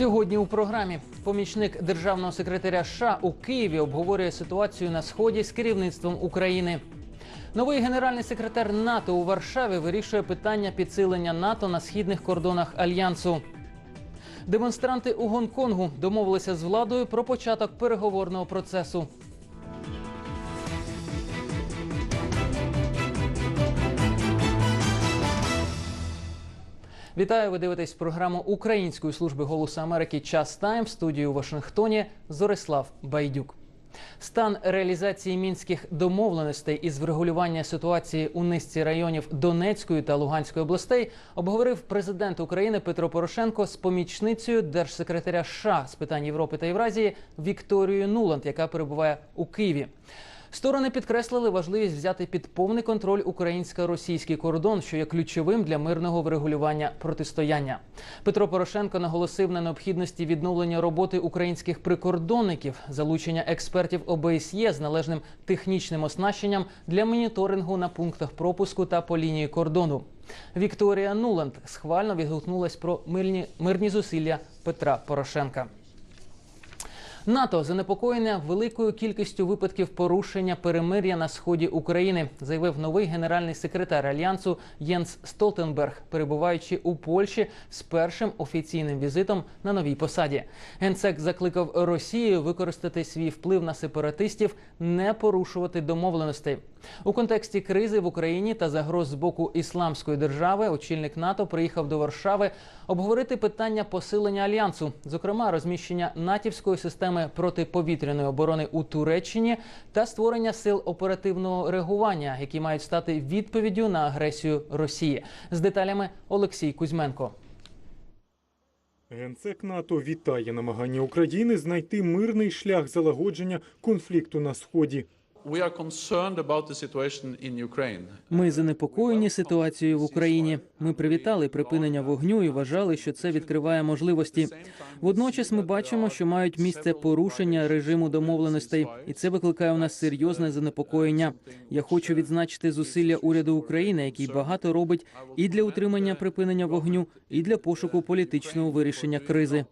Сьогодні у програмі помічник державного секретаря США у Києві обговорює ситуацію на сході з керівництвом України. Новий генеральний секретар НАТО у Варшаві вирішує питання підсилення НАТО на східних кордонах альянсу. Демонстранти у Гонконгу домовилися з владою про початок переговорного процесу. Вітаю! Ви дивитесь програму Української служби голосу Америки Час Тайм в студії у Вашингтоні. Зорислав Байдюк. Стан реалізації мінських домовленостей із врегулювання ситуації у низці районів Донецької та Луганської областей обговорив президент України Петро Порошенко з помічницею держсекретаря США з питань Європи та Євразії Вікторією Нуланд, яка перебуває у Києві. Сторони підкреслили важливість взяти під повний контроль українсько-російський кордон, що є ключовим для мирного врегулювання протистояння. Петро Порошенко наголосив на необхідності відновлення роботи українських прикордонників, залучення експертів ОБСЄ з належним технічним оснащенням для моніторингу на пунктах пропуску та по лінії кордону. Вікторія Нуланд схвально відгукнулась про мирні, мирні зусилля Петра Порошенка. НАТО занепокоєне великою кількістю випадків порушення перемир'я на сході України, заявив новий генеральний секретар альянсу Єнс Столтенберг, перебуваючи у Польщі з першим офіційним візитом на новій посаді. Генсек закликав Росію використати свій вплив на сепаратистів, не порушувати домовленостей. У контексті кризи в Україні та загроз з боку ісламської держави очільник НАТО приїхав до Варшави обговорити питання посилення альянсу, зокрема розміщення натівської системи протиповітряної оборони у Туреччині та створення сил оперативного реагування, які мають стати відповіддю на агресію Росії. З деталями Олексій Кузьменко. Генсек НАТО вітає намагання України знайти мирний шлях залагодження конфлікту на сході. We are concerned about the situation in Ukraine. Ми занепокоєні ситуацією в Україні. Ми привітали припинення вогню і вважали, що це відкриває можливості. Водночас ми бачимо, що мають місце порушення режиму домовленостей, і це викликає у нас серйозне занепокоєння. Я хочу відзначити зусилля уряду України, який багато робить і для утримання припинення вогню, і для пошуку політичного вирішення кризи.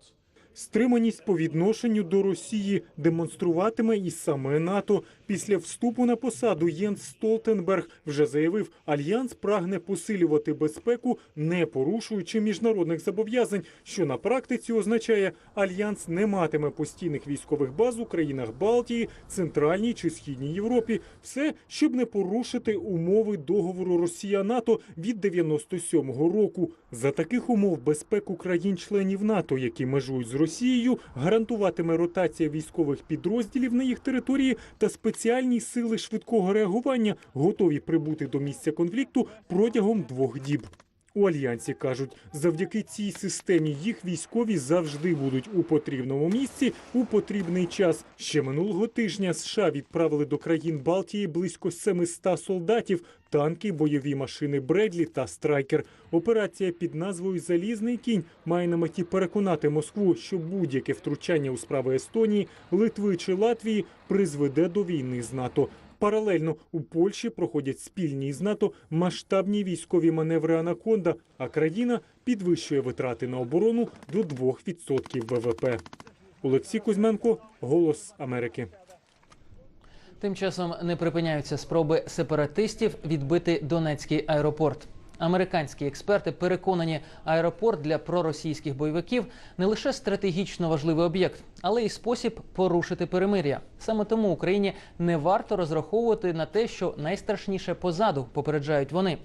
Стриманість по відношенню до Росії демонструватиме і саме НАТО. Після вступу на посаду Єнс Столтенберг вже заявив, альянс прагне посилювати безпеку, не порушуючи міжнародних зобов'язань, що на практиці означає, альянс не матиме постійних військових баз у країнах Балтії, Центральній чи Східній Європі. Все, щоб не порушити умови договору Росія-НАТО від 97-го року. За таких умов безпеку країн-членів НАТО, які межують з Росією, гарантуватиме ротація військових підрозділів на їх території та спеціальні сили швидкого реагування, готові прибути до місця конфлікту протягом двох діб. У альянсі кажуть, завдяки цій системі їх військові завжди будуть у потрібному місці у потрібний час. Ще минулого тижня США відправили до країн Балтії близько 700 солдатів, танки, бойові машини Бредлі та Страйкер. Операція під назвою Залізний кінь має на меті переконати Москву, що будь-яке втручання у справи Естонії, Литви чи Латвії призведе до війни з НАТО. Паралельно у Польщі проходять спільні з НАТО масштабні військові маневри Анаконда, а країна підвищує витрати на оборону до 2% ВВП. Олексій Кузьменко, Голос Америки. Тим часом не припиняються спроби сепаратистів відбити Донецький аеропорт. Американські експерти переконані, аеропорт для проросійських бойовиків не лише стратегічно важливий об'єкт, але й спосіб порушити перемир'я. Саме тому Україні не варто розраховувати на те, що найстрашніше позаду попереджають вони.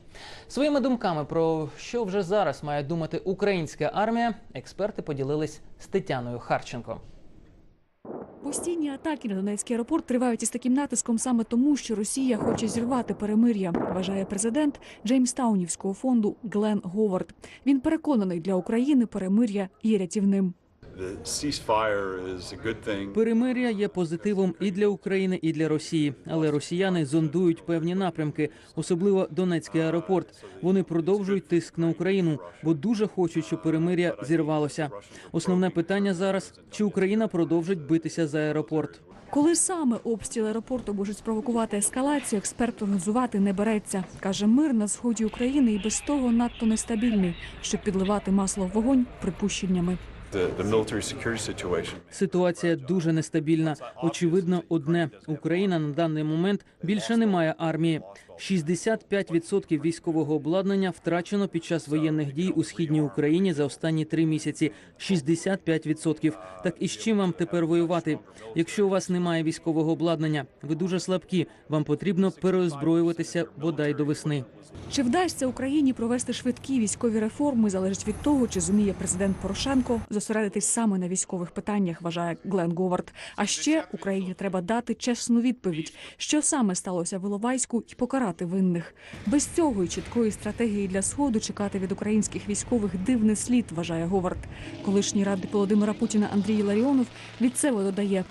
Своїми думками про що вже зараз має думати українська армія, експерти поділились з Тетяною Харченко. Постійні атаки на Донецький аеропорт тривають із таким натиском саме тому, що Росія хоче зірвати перемир'я, вважає президент Джеймстаунівського фонду Глен Говард. Він переконаний, для України перемир'я є рятівним. The ceasefire is a good thing. Перемир'я є позитивом і для України, і для Росії. Але росіяни зондують певні напрямки, особливо Донецький аеропорт. Вони продовжують тиск на Україну, бо дуже хочуть, щоб перемир'я зірвалося. Основне питання зараз: чи Україна продовжить битися за аеропорт? Коли саме обстріл аеропорту можуть спровокувати ескалацію, експерт прогнозувати не береться. каже, мир на сході України і без того надто нестабільний, щоб підливати масло в вогонь припущеннями. Ситуація дуже нестабільна. Очевидно, одне Україна на даний момент більше не має армії. 65% військового обладнання втрачено під час воєнних дій у східній Україні за останні три місяці. 65%. Так і з чим вам тепер воювати? Якщо у вас немає військового обладнання, ви дуже слабкі. Вам потрібно переозброюватися бодай до весни. Чи вдасться Україні провести швидкі військові реформи, залежить від того, чи зуміє президент Порошенко зосередитись саме на військових питаннях, вважає Глен Говард. А ще Україні треба дати чесну відповідь, що саме сталося в Іловайську, і покарати винних. Без цього і чіткої стратегії для сходу чекати від українських військових дивний слід, вважає Говард. Колишній радник Володимира Путіна Андрій Ларіонов від себе додає.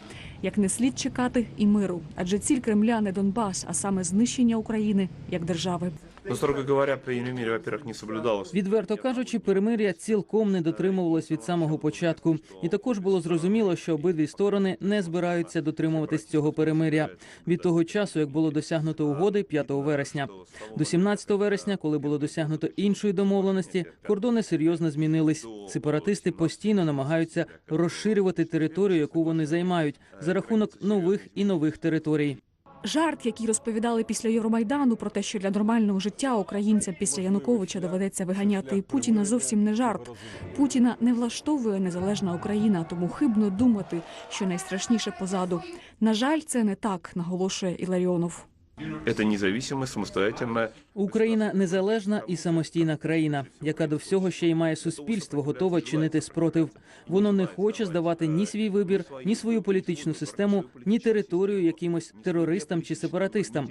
Як не слід чекати і миру, адже ціль Кремля не Донбас, а саме знищення України як держави. Но, строго говоря, при мире, во-первых, не соблюдалось. Відверто кажучи, перемир'я цілком не дотримувалось від самого початку, і також було зрозуміло, що обидві сторони не збираються дотримуватись цього перемир'я від того часу, як було досягнуто угоди 5 вересня. До 17 вересня, коли було досягнуто іншої домовленості, кордони серйозно змінились. Сепаратисти постійно намагаються розширювати територію, яку вони займають, за рахунок нових і нових територій. Жарт, який розповідали після Євромайдану про те, що для нормального життя українцям після Януковича доведеться виганяти Путіна, зовсім не жарт. Путіна не влаштовує незалежна Україна, тому хибно думати, що найстрашніше позаду. На жаль, це не так, наголошує Іларіонов. Это независимая, самостоятельная Україна незалежна і самостійна країна, яка до всього ще й має суспільство, готове чинити спротив. Воно не хоче здавати ні свій вибір, ні свою політичну систему, ні територію якимось терористам чи сепаратистам.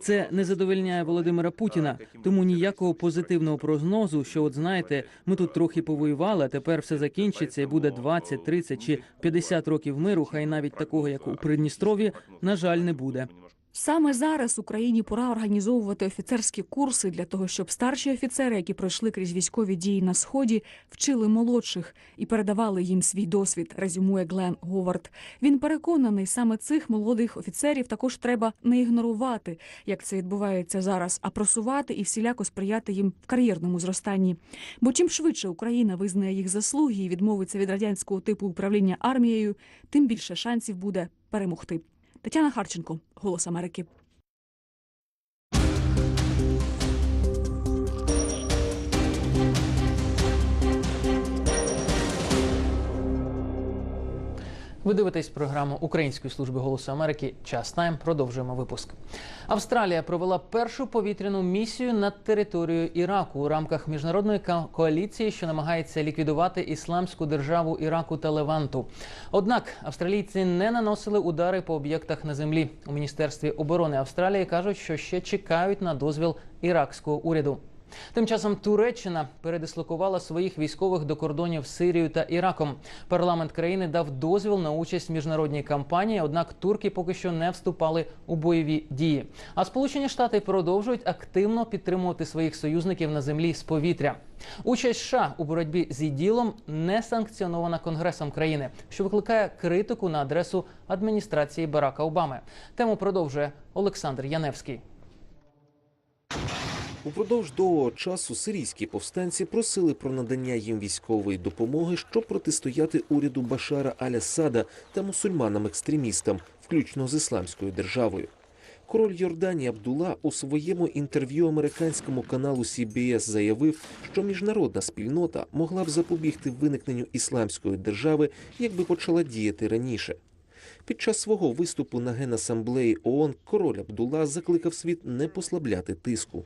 Це не задовольняє Володимира Путіна. Тому ніякого позитивного прогнозу, що от знаєте, ми тут трохи повоювали, а тепер все закінчиться і буде 20, 30 чи 50 років миру, хай навіть такого, як у Придністров'ї, на жаль, не буде. Саме зараз Україні пора організовувати офіцерські курси для того, щоб старші офіцери, які пройшли крізь військові дії на сході, вчили молодших і передавали їм свій досвід. Резюмує Глен Говард. Він переконаний, саме цих молодих офіцерів також треба не ігнорувати, як це відбувається зараз, а просувати і всіляко сприяти їм в кар'єрному зростанні. Бо чим швидше Україна визнає їх заслуги і відмовиться від радянського типу управління армією, тим більше шансів буде перемогти. Тетяна Харченко, Голос Америки. Ви дивитесь програму Української служби голосу Америки. Час тайм. Продовжуємо випуск. Австралія провела першу повітряну місію над територією Іраку у рамках міжнародної коаліції, що намагається ліквідувати ісламську державу Іраку та Леванту. Однак австралійці не наносили удари по об'єктах на землі. У міністерстві оборони Австралії кажуть, що ще чекають на дозвіл іракського уряду. Тим часом Туреччина передислокувала своїх військових до кордонів з Сирією та Іраком. Парламент країни дав дозвіл на участь в міжнародній кампанії, однак турки поки що не вступали у бойові дії. А Сполучені Штати продовжують активно підтримувати своїх союзників на землі з повітря. Участь США у боротьбі з іділом не санкціонована Конгресом країни, що викликає критику на адресу адміністрації Барака Обами. Тему продовжує Олександр Яневський. Упродовж довгого часу сирійські повстанці просили про надання їм військової допомоги, щоб протистояти уряду Башара Аль-Асада та мусульманам-екстремістам, включно з ісламською державою. Король Йорданії Абдула у своєму інтерв'ю американському каналу CBS заявив, що міжнародна спільнота могла б запобігти виникненню ісламської держави, якби почала діяти раніше. Під час свого виступу на генасамблеї ООН король Абдула закликав світ не послабляти тиску.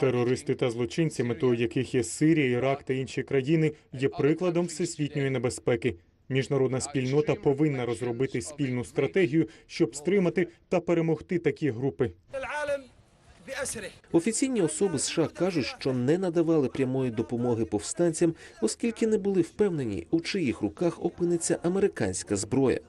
Терористи та злочинці, метою яких є Сирія, Ірак та інші країни, є прикладом всесвітньої небезпеки. Міжнародна спільнота повинна розробити спільну стратегію, щоб стримати та перемогти такі групи. Офіційні особи США кажуть, що не надавали прямої допомоги повстанцям, оскільки не були впевнені, у чиїх руках опиниться американська зброя.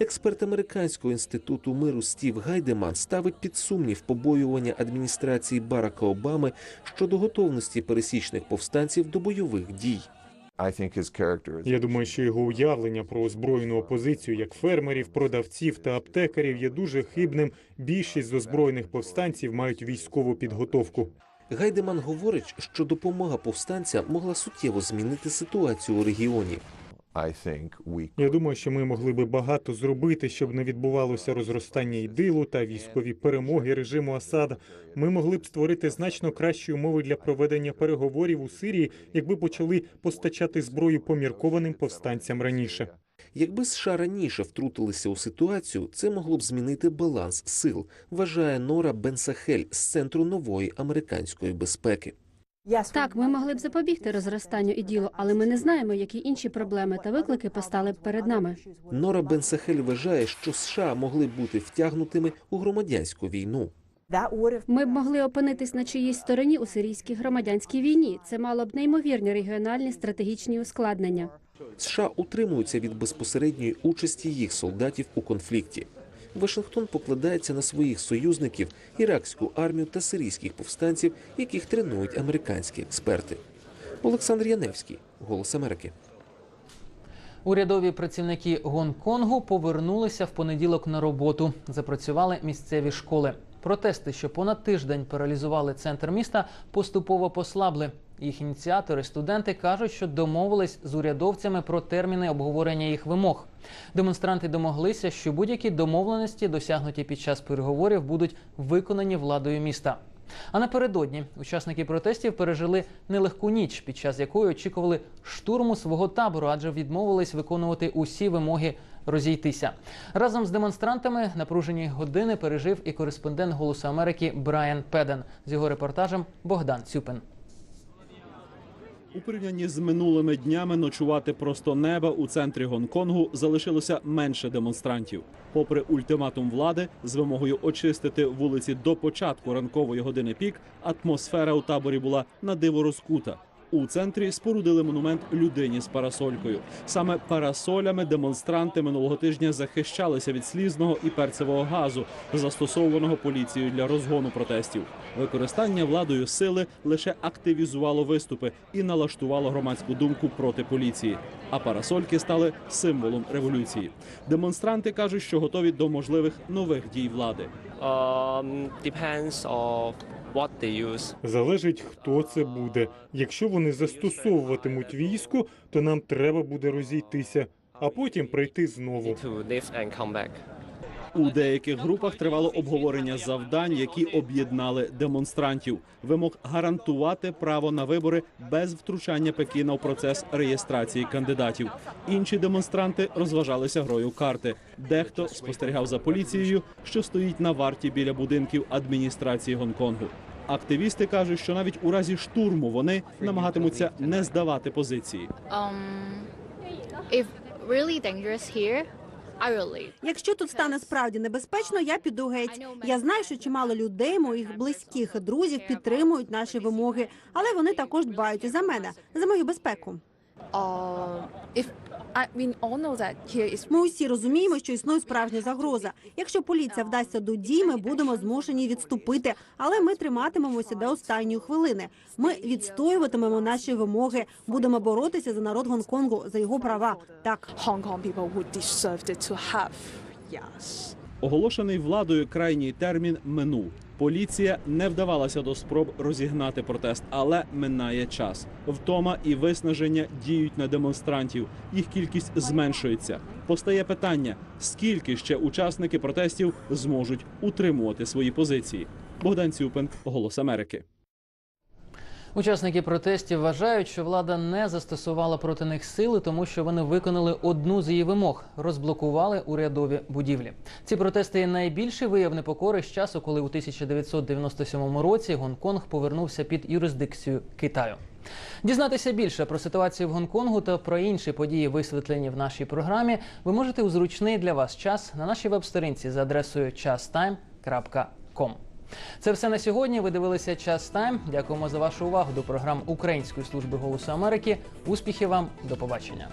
Експерт американського інституту миру Стів Гайдеман ставить під сумнів побоювання адміністрації Барака Обами щодо готовності пересічних повстанців до бойових дій. Я думаю, що його уявлення про озброєну опозицію як фермерів, продавців та аптекарів є дуже хибним. Більшість з озброєних повстанців мають військову підготовку. Гайдеман говорить, що допомога повстанцям могла суттєво змінити ситуацію у регіоні. I Я думаю, що ми могли би багато зробити, щоб не відбувалося розростання ідилу та військові перемоги режиму Асада. Ми могли б створити значно кращі умови для проведення переговорів у Сирії, якби почали постачати зброю поміркованим повстанцям раніше. Якби США раніше втрутилися у ситуацію, це могло б змінити баланс сил, вважає Нора Бенсахель з центру нової американської безпеки. Так, ми могли б запобігти розростанню іділу, але ми не знаємо, які інші проблеми та виклики постали б перед нами. Нора Бенсахель вважає, що США могли б бути втягнутими у громадянську війну. Ми б могли опинитись на чиїсь стороні у сирійській громадянській війні. Це мало б неймовірні регіональні стратегічні ускладнення. США утримуються від безпосередньої участі їх солдатів у конфлікті. Вашингтон покладається на своїх союзників, іракську армію та сирійських повстанців, яких тренують американські експерти. Олександр Яневський, Голос Америки. Урядові працівники Гонконгу повернулися в понеділок на роботу. Запрацювали місцеві школи. Протести, що понад тиждень паралізували центр міста, поступово послабли. Їх ініціатори, студенти кажуть, що домовились з урядовцями про терміни обговорення їх вимог. Демонстранти домоглися, що будь-які домовленості, досягнуті під час переговорів, будуть виконані владою міста. А напередодні учасники протестів пережили нелегку ніч, під час якої очікували штурму свого табору, адже відмовились виконувати усі вимоги розійтися. Разом з демонстрантами напружені години пережив і кореспондент Голосу Америки Брайан Педен з його репортажем Богдан Цюпин. У порівнянні з минулими днями ночувати просто неба у центрі Гонконгу залишилося менше демонстрантів. Попри ультиматум влади з вимогою очистити вулиці до початку ранкової години пік, атмосфера у таборі була на диво розкута. У центрі спорудили монумент людині з парасолькою. Саме парасолями демонстранти минулого тижня захищалися від слізного і перцевого газу, застосованого поліцією для розгону протестів. Використання владою сили лише активізувало виступи і налаштувало громадську думку проти поліції. А парасольки стали символом революції. Демонстранти кажуть, що готові до можливих нових дій влади. Um, Залежить, хто це буде. Якщо вони застосовуватимуть військо, то нам треба буде розійтися, а потім прийти знову. У деяких групах тривало обговорення завдань, які об'єднали демонстрантів. Вимог гарантувати право на вибори без втручання Пекіна в процес реєстрації кандидатів. Інші демонстранти розважалися грою карти. Дехто спостерігав за поліцією, що стоїть на варті біля будинків адміністрації Гонконгу. Активісти кажуть, що навіть у разі штурму вони намагатимуться не здавати позиції. Leave. Якщо тут стане справді небезпечно, я піду геть. Я знаю, що чимало людей, моїх близьких друзів, підтримують наші вимоги, але вони також дбають і за мене, за мою безпеку. Ми усі розуміємо, що існує справжня загроза. Якщо поліція вдасться до дій, ми будемо змушені відступити, але ми триматимемося до останньої хвилини. Ми відстоюватимемо наші вимоги, будемо боротися за народ Гонконгу, за його права. Так. Hong Kong people who deserved it to have. Yes. Оголошений владою крайній термін минув. Поліція не вдавалася до спроб розігнати протест, але минає час. Втома і виснаження діють на демонстрантів. Їх кількість зменшується. Постає питання: скільки ще учасники протестів зможуть утримувати свої позиції? Богдан Цюпин, Голос Америки. Учасники протестів вважають, що влада не застосувала проти них сили, тому що вони виконали одну з її вимог розблокували урядові будівлі. Ці протести є найбільший вияв непокори з часу, коли у 1997 році Гонконг повернувся під юрисдикцію Китаю. Дізнатися більше про ситуацію в Гонконгу та про інші події, висвітлені в нашій програмі, ви можете у зручний для вас час на нашій веб-сторінці за адресою chastime.com. Це все на сьогодні. Ви дивилися час тайм. Дякуємо за вашу увагу до програм Української служби голосу Америки. Успіхів вам, до побачення.